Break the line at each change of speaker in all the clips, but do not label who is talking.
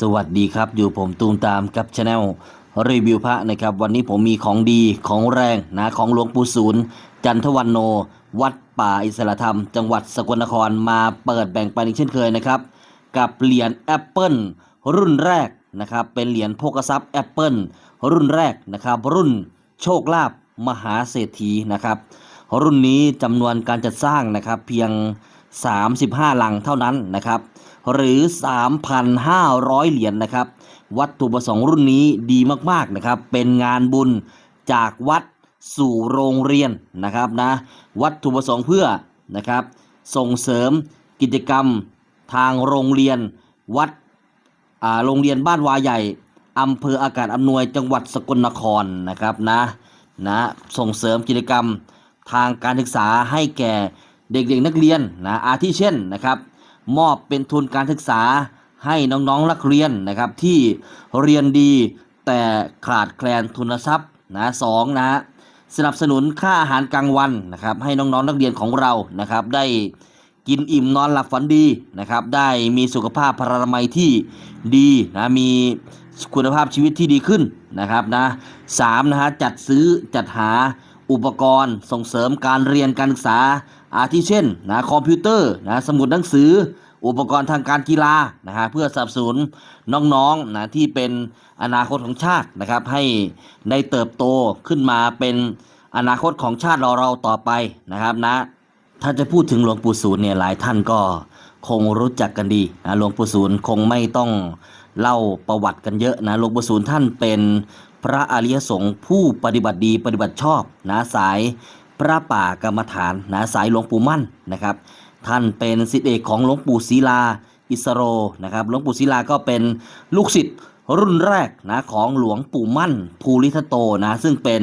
สวัสดีครับ อยู่ผมตูมตามกับช anel รีวิวพระนะครับ วันนี้ผมมีของดีของแรงนะของหลวงปู่ศูนย์ จันทวันโน วัดป่าอิสระธรรม จังหวัดสกลนครมาเปิดแบ่งปันอีกเช่นเคยนะครับ กับเหรียญแอปเปิลรุ่นแรกนะครับ เป็นเหรียญโภคทรัพย์แอปเปิลรุ่นแรกนะครับ รุ่นโชคลาภมหาเศรษฐีนะครับ รุ่นนี้จำนวนการจัดสร้างนะครับ เพียง 35 ลังเท่านั้นนะครับ หรือ 3,500 เหรียญนะครับ วัตถุประสงค์รุ่นนี้ดีมากๆนะครับ เป็นงานบุญจากวัดสู่โรงเรียนนะครับนะ วัตถุประสงค์เพื่อนะครับ ส่งเสริมกิจกรรมทางโรงเรียนวัดโรงเรียนบ้านวาใหญ่อำเภออากาศอำนวยจังหวัดสกลนครนะครับนะนะส่งเสริมกิจกรรมทางการศึกษาให้แก่ เด็กๆนักเรียนนะอาทิเช่นนะครับ มอบเป็นทุนการศึกษาให้น้องๆนักเรียนนะครับที่เรียนดีแต่ขาดแคลนทุนทรัพย์นะสองนะสนับสนุนค่าอาหารกลางวันนะครับให้น้องๆนักเรียนของเรานะครับได้กินอิ่มนอนหลับฝันดีนะครับได้มีสุขภาพพลานามัยที่ดีนะมีคุณภาพชีวิตที่ดีขึ้นนะครับนะสามนะฮะจัดซื้อจัดหา อุปกรณ์ส่งเสริมการเรียนการศึกษา อาทิเช่นนะคอมพิวเตอร์นะสมุดหนังสือ อุปกรณ์ทางการกีฬานะฮะเพื่อสนับสนุนน้องๆนะที่เป็นอนาคตของชาตินะครับ ให้ได้เติบโตขึ้นมาเป็นอนาคตของชาติเราเราต่อไปนะครับนะถ้าจะพูดถึงหลวงปู่ศูนย์เนี่ยหลายท่านก็คงรู้จักกันดีนะหลวงปู่ศูนย์คงไม่ต้องเล่าประวัติกันเยอะนะหลวงปู่ศูนย์ท่านเป็น พระอริยสงฆ์ผู้ปฏิบัติดีปฏิบัติชอบนะสายพระป่ากรรมฐานนะสายหลวงปู่มั่นนะครับ ท่านเป็นศิษย์เอกของหลวงปู่ศิลาอิสโรนะครับหลวงปู่ศิลาก็เป็นลูกศิษย์รุ่นแรกนะของหลวงปู่มั่นภูริทัตโตนะซึ่งเป็น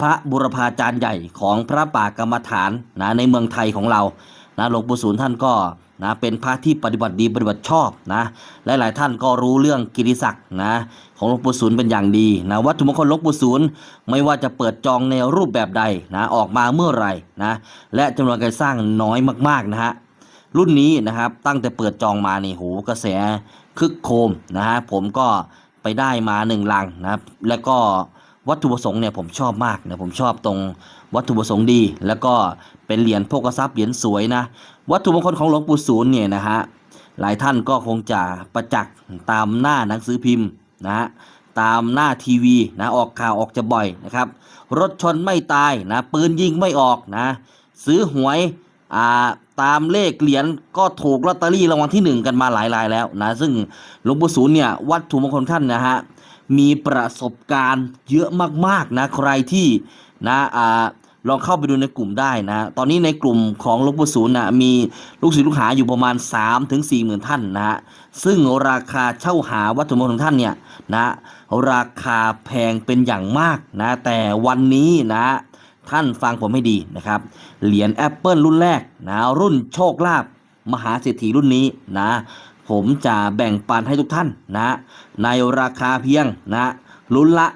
พระบุรพาจารย์ใหญ่ของพระป่ากรรมฐานนะในเมืองไทยของเรานะหลวงปู่ศูนย์ท่านก็ นะเป็นพระที่ปฏิบัติดีปฏิบัติชอบนะหลายๆท่านก็รู้เรื่องกิติศักดิ์นะของหลวงปู่ศูนย์เป็นอย่างดีนะวัตถุมงคลหลวงปู่ศูนย์ไม่ว่าจะเปิดจองในรูปแบบใดนะออกมาเมื่อไหร่นะและจำนวนการสร้างน้อยมากๆนะฮะรุ่นนี้นะครับตั้งแต่เปิดจองมานี่โหกระแสคึกโครมนะฮะผมก็ไปได้มาหนึ่งลังนะครับแล้วก็วัตถุประสงค์เนี่ยผมชอบมากนะผมชอบตรงวัตถุประสงค์ดี แล้วก็เป็นเหรียญโภคทรัพย์เหรียญสวยนะ วัตถุมงคลของหลวงปู่ศูนย์เนี่ยนะฮะหลายท่านก็คงจะประจักษ์ตามหน้าหนังสือพิมพ์นะฮะตามหน้าทีวีนะออกข่าวออกจะบ่อยนะครับ รถชนไม่ตายนะปืนยิงไม่ออกนะซื้อหวยอ่าตามเลขเหรียญก็ถูกลอตเตอรี่รางวัลที่หนึ่งกันมาหลายรายแล้วนะซึ่งหลวงปู่ศูนย์เนี่ยวัตถุมงคลท่านนะฮะมีประสบการณ์เยอะมากๆนะใครที่นะอ่า ลองเข้าไปดูในกลุ่มได้นะ ตอนนี้ในกลุ่มของหลวงปู่ศูนย์นะมีลูกศิษย์ลูกหาอยู่ประมาณ 3 ถึง 4 หมื่นท่านนะฮะซึ่งราคาเช่าหาวัตถุมงคลของท่านเนี่ยนะ ราคาแพงเป็นอย่างมากนะ แต่วันนี้นะท่านฟังผมให้ดีนะครับ เหรียญแอปเปิลรุ่นแรกนะรุ่นโชคลาภมหาเศรษฐีรุ่นนี้นะ ผมจะแบ่งปันให้ทุกท่านนะ ในราคาเพียงนะรุ่นละ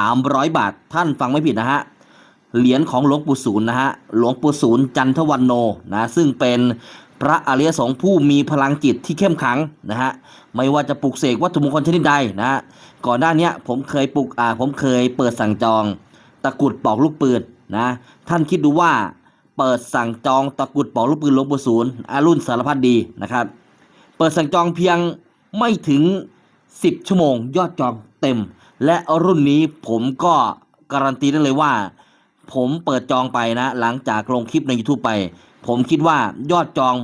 300 บาทท่านฟังไม่ผิดนะฮะ เหรียญของหลวงปู่ศูนย์นะฮะหลวงปู่ศูนย์จันทวันโนนะซึ่งเป็นพระอริยสงฆ์ผู้มีพลังจิตที่เข้มขังนะฮะไม่ว่าจะปลุกเสกวัตถุมงคลชนิดใดนะฮะก่อนหน้านี้ผมเคยปลุกอ่าผมเคยเปิดสั่งจองตะกุดปอกลูกปืนนะท่านคิดดูว่าเปิดสั่งจองตะกุดปอกลูกปืนหลวงปู่ศูนย์อารุ่นสารพัดดีนะครับ เปิดสั่งจองเพียงไม่ถึง 10 ชั่วโมง ยอดจองเต็ม และรุ่นนี้ผมก็การันตีได้เลยว่า ผมเปิดจองไปนะ หลังจากลงคลิปใน YouTube ไป ผมคิดว่ายอดจอง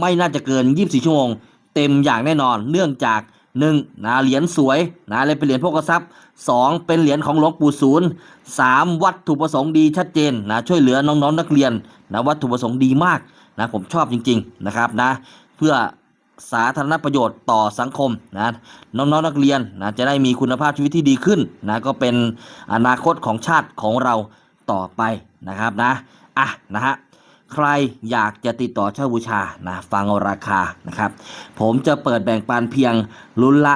ไม่น่าจะเกิน 24 ชั่วโมง เต็มอย่างแน่นอน เนื่องจาก 1. นะเหรียญสวยนะเลยเป็นเหรียญพกทรัพย์ 2. เป็นเหรียญของหลวงปู่ศูนย์ 3. วัตถุประสงค์ดีชัดเจนนะช่วยเหลือน้องๆนักเรียนนะวัตถุประสงค์ดีมากนะผมชอบจริง ๆนะครับนะเพื่อสาธารณประโยชน์ต่อสังคมนะน้องๆนักเรียนนะจะได้มีคุณภาพชีวิตที่ดีขึ้นนะก็เป็นอนาคตของชาติของเรา ต่อไปนะครับนะอะนะฮะใครอยากจะติดต่อเช่าบูชานะฟังราคานะครับ ผมจะเปิดแบ่งปันเพียงลุ้นละ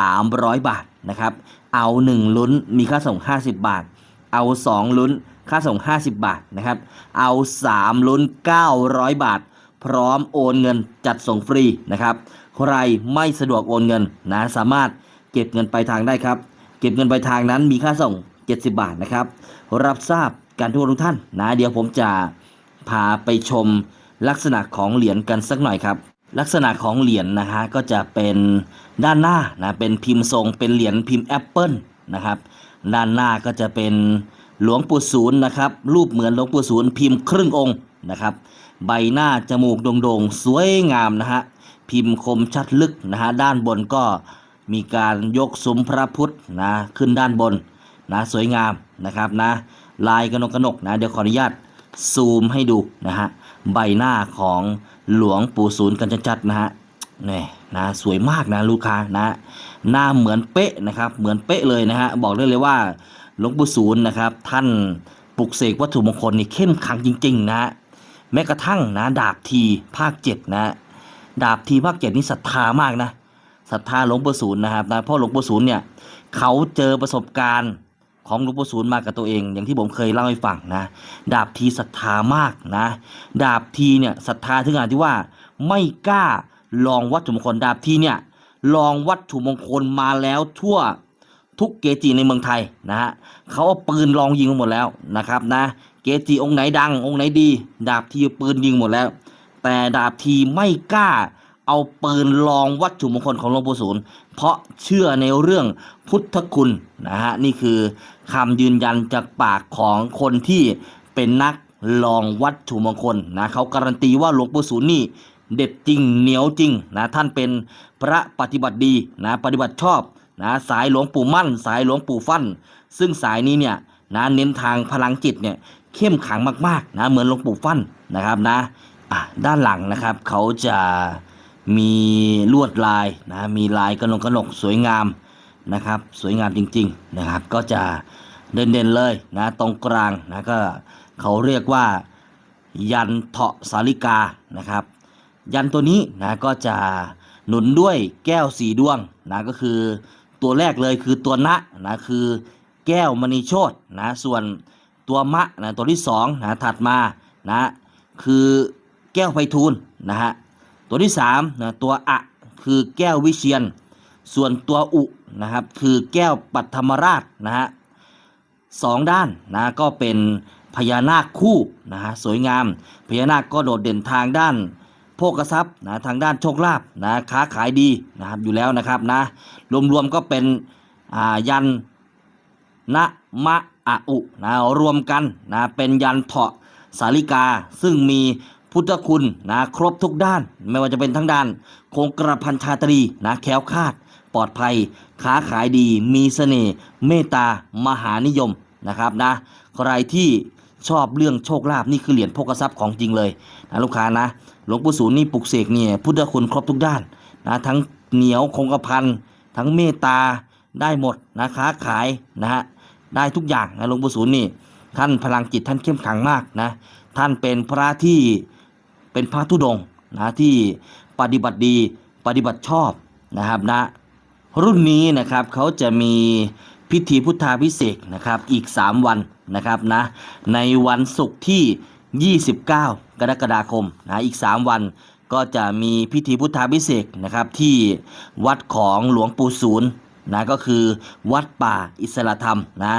300 บาทนะครับ เอา 1 ลุ้นมีค่าส่ง 50 บาท เอา 2 ลุ้นค่าส่ง 50 บาทนะครับ เอา 3 ลุ้น 900 บาท พร้อมโอนเงินจัดส่งฟรีนะครับ ใครไม่สะดวกโอนเงินนะสามารถเก็บเงินปลายทางได้ครับ เก็บเงินปลายทางนั้นมีค่าส่ง 70 บาทนะครับ รับทราบการทุกทุกท่านนะเดี๋ยวผมจะพาไปชมลักษณะของเหรียญกันสักหน่อยครับ ลักษณะของเหรียญนะฮะก็จะเป็นด้านหน้านะเป็นพิมพ์ทรงเป็นเหรียญพิมพ์แอปเปิลนะครับด้านหน้าก็จะเป็นหลวงปู่ศูนย์นะครับรูปเหมือนหลวงปู่ศูนย์พิมพ์ครึ่งองค์นะครับใบหน้าจมูกโด่งๆ สวยงามนะฮะพิมพ์คมชัดลึกนะฮะด้านบนก็มีการยกซุ้มพระพุทธนะขึ้นด้านบน นะสวยงามนะครับนะลายกระนกกระนกนะเดี๋ยวขออนุญาตซูมให้ดูนะฮะใบหน้าของหลวงปู่ศูนย์กันชัดๆนะฮะนี่นะสวยมากนะลูกค้านะหน้าเหมือนเป๊ะนะครับเหมือนเป๊ะเลยนะฮะบอกได้เลยว่าหลวงปู่ศูนย์นะครับท่านปลุกเสกวัตถุมงคลนี่เข้มขังจริงๆนะฮะแม้กระทั่งนะดาบทีภาคเจ็ดนะดาบทีภาคเจ็ดนี่ศรัทธามากนะศรัทธาหลวงปู่ศูนย์นะครับนะเพราะหลวงปู่ศูนย์เนี่ยเขาเจอประสบการณ์ ของหลวงปู่ศูนย์มากับตัวเอง อย่างที่ผมเคยเล่าให้ฟังนะ ดาบทีศรัทธามากนะ ดาบทีเนี่ยศรัทธาถึงขนาดที่ว่าไม่กล้าลองวัตถุมงคลดาบทีเนี่ยลองวัตถุมงคลมาแล้วทั่วทุกเกจิในเมืองไทยนะฮะเขาเอาปืนลองยิงหมดแล้วนะครับนะ เกจิองค์ไหนดัง องค์ไหนดี ดาบทีปืนยิงหมดแล้ว แต่ดาบทีไม่กล้า เอาปืนลองวัตถุมงคลของหลวงปู่ศูนย์ เพราะเชื่อในเรื่องพุทธคุณนะฮะนี่คือคำยืนยันจากปากของคนที่เป็นนักลองวัตถุมงคลนะเขาการันตีว่าหลวงปู่ศูนย์นี่เด็ดจริงเหนียวจริงนะท่านเป็นพระปฏิบัติดีนะปฏิบัติชอบนะสายหลวงปู่มั่น สายหลวงปู่ฟั่น ซึ่งสายนี้เนี่ยนะเน้นทางพลังจิตเนี่ยเข้มขังมากๆนะเหมือนหลวงปู่ฟั่นนะครับนะอะด้านหลังนะครับเขาจะ มีลวดลายนะมีลายกระหนกกระหนกสวยงามนะครับ สวยงามจริงๆนะครับ ก็จะเด่นๆเลยนะตรงกลางนะก็เขาเรียกว่ายันเถาะสาลิกานะครับ ยันตัวนี้นะก็จะหนุนด้วยแก้วสีดวงนะก็คือตัวแรกเลยคือตัวนะนะคือแก้วมณีโชตนะส่วนตัวมะนะตัวที่สองนะถัดมานะคือแก้วไพฑูรย์นะฮะ ตัวที่สามนะตัวอะคือแก้ววิเชียน ส่วนตัวอุนะครับคือแก้วปัทมราชนะฮะสองด้านนะก็เป็นพญานาคคู่นะฮะสวยงาม พญานาคก็โดดเด่นทางด้านโภคทรัพย์นะทางด้านโชคลาภนะค้าขายดีนะครับอยู่แล้วนะครับนะรวมๆก็เป็นยันนะมะอะอุนะรวมกันนะเป็นยันเถาะสาลิกาซึ่งมี พุทธคุณนะครบทุกด้าน ไม่ว่าจะเป็นทั้งด้าน คงกระพันชาตรีนะแค้วคาด ปลอดภัย ค้าขายดี มีเสน่ห์เมตตามหานิยมนะครับนะใครที่ชอบเรื่องโชคลาภนี่คือเหรียญโภคทรัพย์ของจริงเลยนะลูกค้านะหลวงปู่ศูนย์นี่ปลุกเสกเนี่ยพุทธคุณครบทุกด้านนะทั้งเหนียวคงกระพันทั้งเมตตาได้หมดนะค้าขายนะฮะได้ทุกอย่างนะหลวงปู่ศูนย์นี่ท่านพลังจิตท่านเข้มขังมากนะท่านเป็นพระที่ เป็นพระธุดงนะที่ปฏิบัติดีปฏิบัติชอบนะครับนะรุ่นนี้นะครับเขาจะมีพิธีพุทธาพิเศษนะครับอีก 3 วันนะครับนะในวันศุกร์ที่ 29 กรกฎาคมนะอีก 3 วันก็จะมีพิธีพุทธาพิเศษนะครับที่วัดของหลวงปู่ศูนย์นะก็คือวัดป่าอิสระธรรมนะ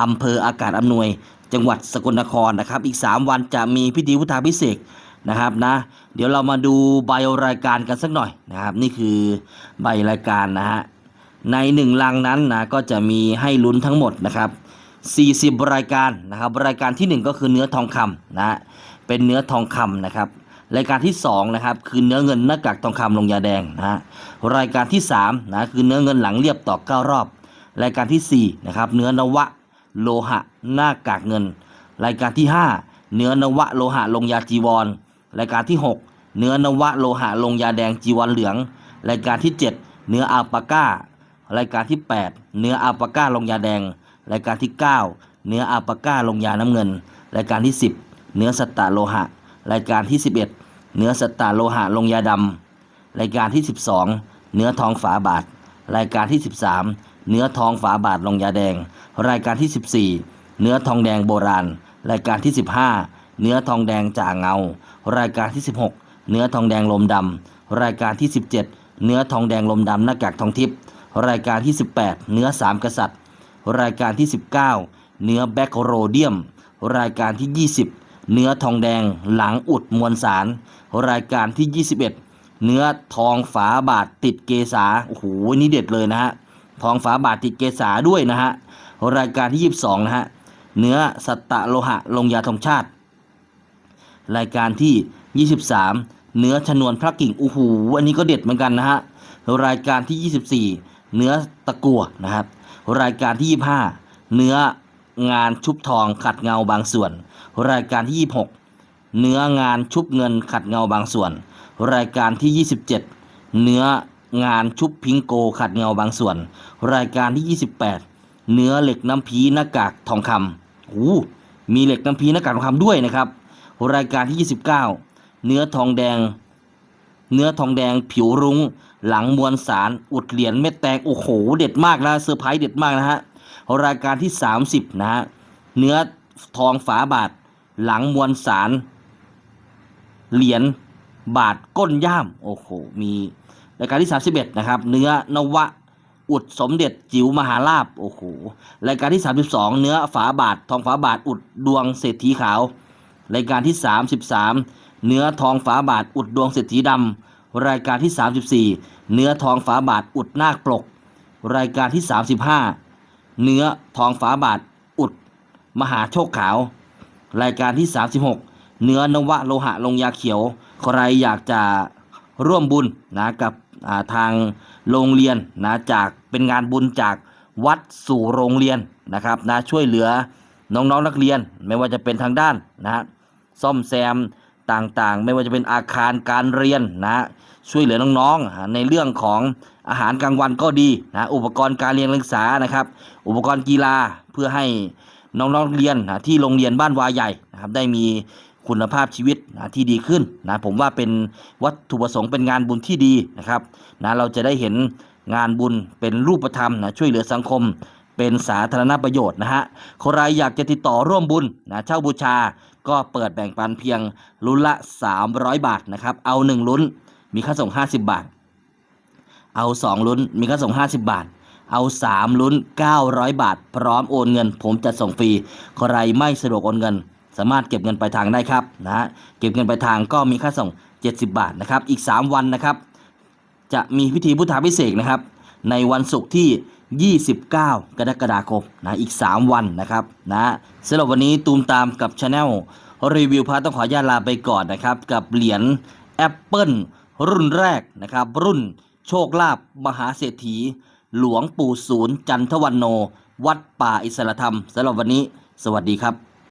อำเภออากาศอำนวย จังหวัดสกลนครนะครับ อีก 3 วันจะมีพิธีพุทธาพิเศษ นะครับนะ เดี๋ยวเรามาดูใบรายการกันสักหน่อยนะครับ นี่คือใบรายการนะฮะในหนึ่งลังนั้นนะก็จะมีให้ลุ้นทั้งหมดนะครับ 40 รายการนะครับ รายการที่ 1 ก็คือเนื้อทองคำนะเป็นเนื้อทองคำนะครับ รายการที่2นะครับคือเนื้อเงินหน้ากากทองคำลงยาแดงนะฮะรายการที่3นะคือเนื้อเงินหลังเรียบต่อ9รอบ รายการที่4นะครับเนื้อนวะโลหะหน้ากากเงิน รายการที่ 5 เนื้อนวะโลหะลงยาจีวร รายการที่ 6 เนื้อนวะโลหะลงยาแดงจีวรเหลือง รายการที่ 7 เนื้ออัลปาก้า รายการที่ 8 เนื้ออัลปาก้าลงยาแดง รายการที่ 9 เนื้ออัลปาก้าลงยาน้ำเงิน รายการที่ 10 เนื้อสตาโลหะ รายการที่ 11 เนื้อสตาโลหะลงยาดำรายการที่ 12 เนื้อทองฝาบาท รายการที่ 13 เนื้อทองฝาบาทลงยาแดง รายการที่ 14 เนื้อทองแดงโบราณ รายการที่ 15 เนื้อทองแดงจ่าเงา รายการที่ 16 เนื้อทองแดงลมดำ รายการที่ 17 เนื้อทองแดงลมดำหน้ากากทองทิพย์ รายการที่ 18 เนื้อสามกษัตริย์ รายการที่ 19 เนื้อแบคโรเดียม รายการที่ 20 เนื้อทองแดงหลังอุดมวลสาร รายการที่ 21 เนื้อทองฝาบาทติดเกษา โอ้โห นี่เด็ดเลยนะฮะ ทองฝาบาทติดเกษาด้วยนะฮะ รายการที่ 22 นะฮะ เนื้อสัตตะโลหะลงยาธงชาติ รายการที่ 23 เนื้อชนวนพระกิ่งอ้โหอันนี้ก็เด็ดเหมือนกันนะฮะรายการที่ 24 เนื้อตะกั่วนะครับ รายการที่ 25 เนื้องานชุบทองขัดเงาบางส่วน รายการที่ 26 เนื้องานชุบเงินขัดเงาบางส่วน รายการที่ 27 เนื้องานชุบพิงโกขัดเงาบางส่วน รายการที่ 28 เนื้อเหล็กน้ำพีหน้ากากทองคำโอ้มีเหล็กน้ำพีหน้ากากทองคำด้วยนะครับ รายการที่ 29 เนื้อทองแดง เนื้อทองแดงผิวรุง้ง หลังมวลสารอุดเหรียญเม็ดแตงโอ้โห เด็ดมากนะเซอร์ไพรส์เด็ดมากนะฮะรายการที่ 30 นะฮะเนื้อทองฝาบาท หลังมวลสาร เหรียญบาทก้นย่ามโอ้โหมีรายการที่ 31 นะครับ เนื้อนวะอุดสมเด็จจิ๋วมหาลาบโอ้โหรายการที่ 32 เนื้อฝาบาท ทองฝาบาทอุดดวงเศรษฐีขาว รายการที่ 33 เนื้อทองฝาบาทอุดดวงเศรษฐีดำรายการที่ 34 เนื้อทองฝาบาทอุดนาคปลก รายการที่ 35 เนื้อทองฝาบาทอุด มหาโชคขาว รายการที่ 36 เนื้อนวะโลหะลงยาเขียว ใครอยากจะร่วมบุญนะกับาทางโรงเรียนนะจากเป็นงานบุญจากวัดสู่โรงเรียนนะครับนะช่วยเหลือน้องๆนนักเรียนไม่ว่าจะเป็นทางด้านนะฮะ ซ่อมแซมต่างๆ ไม่ว่าจะเป็นอาคารการเรียนนะช่วยเหลือน้องๆ ในเรื่องของอาหารกลางวันก็ดีนะอุปกรณ์การเรียนการศึกษานะครับ อุปกรณ์กีฬาเพื่อให้น้องๆเรียนนะที่โรงเรียนบ้านวาใหญ่นะครับได้มีคุณภาพชีวิตนะที่ดีขึ้นนะผมว่าเป็นวัตถุประสงค์เป็นงานบุญที่ดีนะครับนะเราจะได้เห็นงานบุญเป็นรูปธรรมนะช่วยเหลือสังคม เป็นสาธารณประโยชน์นะฮะใครอยากจะติดต่อร่วมบุญนะเช่าบูชาก็เปิดแบ่งปันเพียงลุ้นละ 300 บาทนะครับ เอา 1 ลุ้นมีค่าส่ง 50 บาท เอา 2 ลุ้นมีค่าส่ง 50 บาท เอา 3 ลุ้น 900 บาท พร้อมโอนเงิน ผมจะส่งฟรีใครไม่สะดวกโอนเงิน สามารถเก็บเงินปลายทางได้ครับนะฮะเก็บเงินปลายทางก็มีค่าส่ง 70 บาทนะครับอีก 3 วันนะครับ จะมีพิธีพุทธาพิเศษนะครับ ในวันศุกร์ที่ 29 กรกฎาคมนะอีก 3 วันนะครับนะสำหรับวันนี้ตูมตามกับช anel รีวิวพระต้องขอญาตลาไปก่อนนะครับ กับเหรียญแอปเปิลรุ่นแรกนะครับ รุ่นโชคลาภมหาเศรษฐี หลวงปู่ศูนย์จันทวันโน วัดป่าอิสระธรรมสำหรับวันนี้ สวัสดีครับ